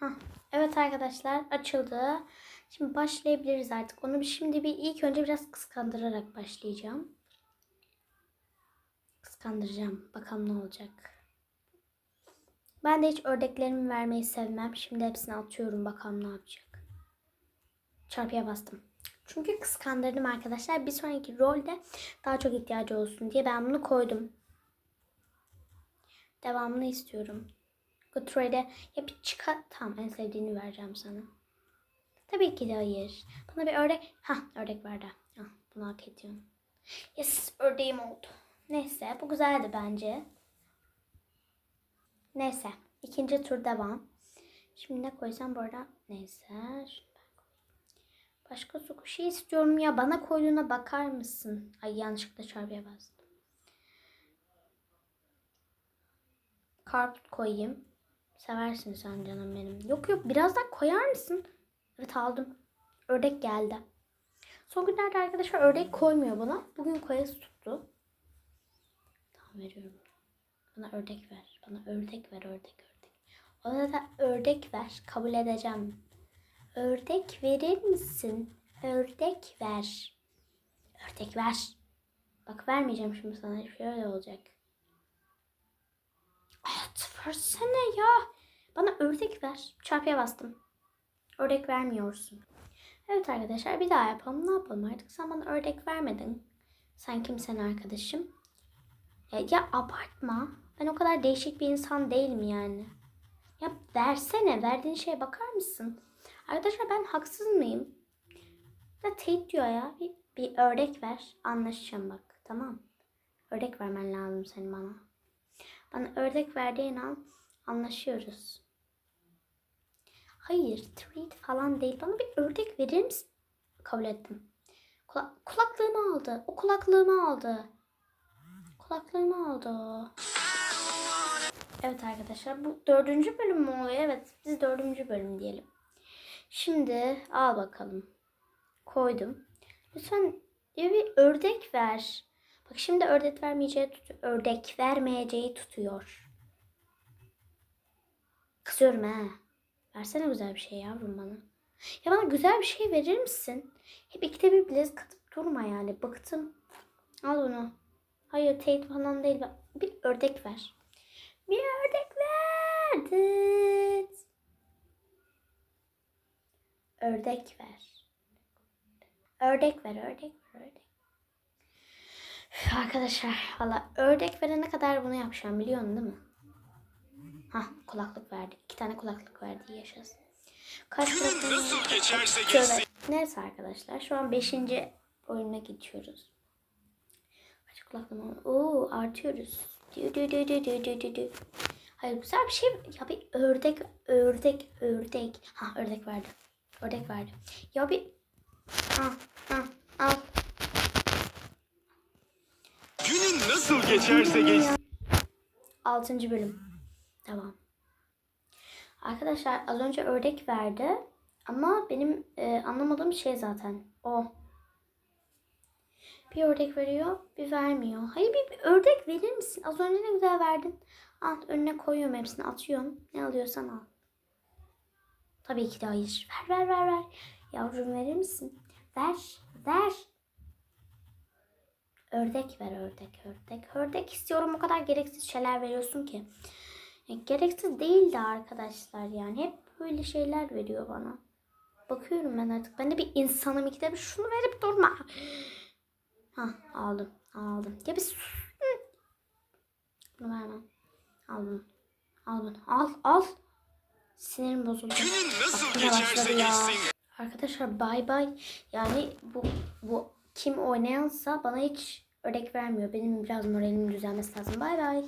Hah, evet arkadaşlar açıldı. Şimdi başlayabiliriz artık. Onu bir şimdi bir ilk önce biraz kıskandırarak başlayacağım. Kıskandıracağım. Bakalım ne olacak. Ben de hiç ördeklerimi vermeyi sevmem. Şimdi hepsini atıyorum. Bakalım ne yapacak. Çarpıya bastım. Çünkü kıskandırdım arkadaşlar. Bir sonraki rolde daha çok ihtiyacı olsun diye ben bunu koydum. Devamını istiyorum. Goodtrade'e ya bir çıkar. Tamam en sevdiğini vereceğim sana. Tabii ki de hayır. Bana bir ördek. Ha ördek verdi. Ah, bunu hak ediyorum. Yes ördeğim oldu. Neyse bu güzeldi bence. Neyse ikinci tur devam. Şimdi ne koysam bu arada neyse. Başka su kuşu istiyorum ya. Bana koyduğuna bakar mısın? Ay yanlışlıkla çarpıya bastım. Karput koyayım. Seversin sen canım benim. Yok yok biraz daha koyar mısın? Evet aldım. Ördek geldi. Son günlerde arkadaşlar ördek koymuyor bana. Bugün koyası tuttu. Tamam veriyorum. Bana ördek ver. Bana ördek ver ördek ördek. Ona da ördek ver. Kabul edeceğim. Ördek verir misin? Ördek ver. Ördek ver. Bak vermeyeceğim şimdi sana. Şöyle olacak. At versene ya. Bana ördek ver. Çarpıya bastım. Ördek vermiyorsun. Evet arkadaşlar bir daha yapalım. Ne yapalım artık? Sen bana ördek vermedin. Sen kimsen arkadaşım? Ya, ya abartma. Ben o kadar değişik bir insan değilim yani. Ya versene. Verdiğin şeye bakar mısın? Arkadaşlar ben haksız mıyım? Da Tate diyor ya. Bir, bir ördek ver. Anlaşacağım bak. Tamam. Ördek vermen lazım senin bana. Bana ördek verdiğin an anlaşıyoruz. Hayır, treat falan değil. Bana bir ördek verir misin? Kabul ettim. Kula- kulaklığımı aldı. O kulaklığımı aldı. Kulaklığımı aldı. Evet arkadaşlar bu dördüncü bölüm mü oluyor? Evet biz dördüncü bölüm diyelim. Şimdi al bakalım. Koydum. Lütfen bir ördek ver. Bak şimdi ördek vermeyeceği tut ördek vermeyeceği tutuyor. Kızıyorum ha. Versene güzel bir şey yavrum bana. Ya bana güzel bir şey verir misin? Hep ikide bir blaze katıp durma yani. Bıktım. Al bunu. Hayır Tate falan değil. Bir ördek ver. Bir ördek ver. Dıt. Ördek ver. Ördek ver, ördek ver, ördek. Üf, Arkadaşlar valla ördek verene kadar bunu yapacağım biliyorsun değil mi? Hah kulaklık verdi. İki tane kulaklık verdi yaşasın. Kaç kulaklık nasıl geçerse geçsin. Neyse arkadaşlar şu an 5. oyuna geçiyoruz. Kaç kulaklığım var? Oo artıyoruz. Dü dü dü dü dü dü dü dü. Hayır güzel bir şey. Ya bir ördek, ördek, ördek. Ha ördek verdi. Ördek verdi. Ya bir... Al, al, al. Nasıl geçerse geçsin. 6. bölüm. Devam. Arkadaşlar az önce ördek verdi. Ama benim e, anlamadığım şey zaten o. Bir ördek veriyor, bir vermiyor. Hayır bir, bir ördek verir misin? Az önce ne güzel verdin. Al önüne koyuyorum hepsini atıyorum. Ne alıyorsan al. Tabii ki de hayır. Ver ver ver ver. Yavrum verir misin? Ver ver. Ördek ver ördek ördek. Ördek istiyorum o kadar gereksiz şeyler veriyorsun ki. Ya, gereksiz değil de arkadaşlar yani. Hep böyle şeyler veriyor bana. Bakıyorum ben artık. Ben de bir insanım. İkide bir şunu verip durma. Ha aldım. Aldım. Ya bir sus. Bunu vermem. Al bunu. Al bunu. Al al. Sinirim bozuldu. Geçerse başladı ya. Arkadaşlar bay bay. Yani bu bu kim oynayansa bana hiç örnek vermiyor. Benim biraz moralimin düzelmesi lazım. Bay bay.